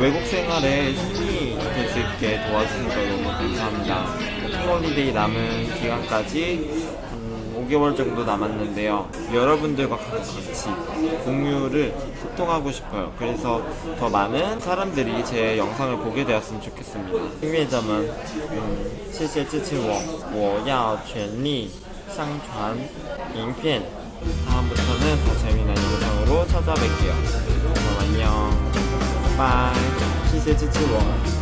외국 생활에 힘이 될 수 있게 도와주셔서 너무 감사합니다. 킹홀리데이 남은 기간까지 음, 5개월 정도 남았는데요. 여러분들과 같이 공유를 소통하고 싶어요. 그래서 더 많은 사람들이 제 영상을 보게 되었으면 좋겠습니다. 订阅者们, 음, 谢谢支持我,我要全力上传影片. 다음부터는 더 재미난 영상으로 찾아뵐게요. 그럼 안녕. 바이. 谢谢支持我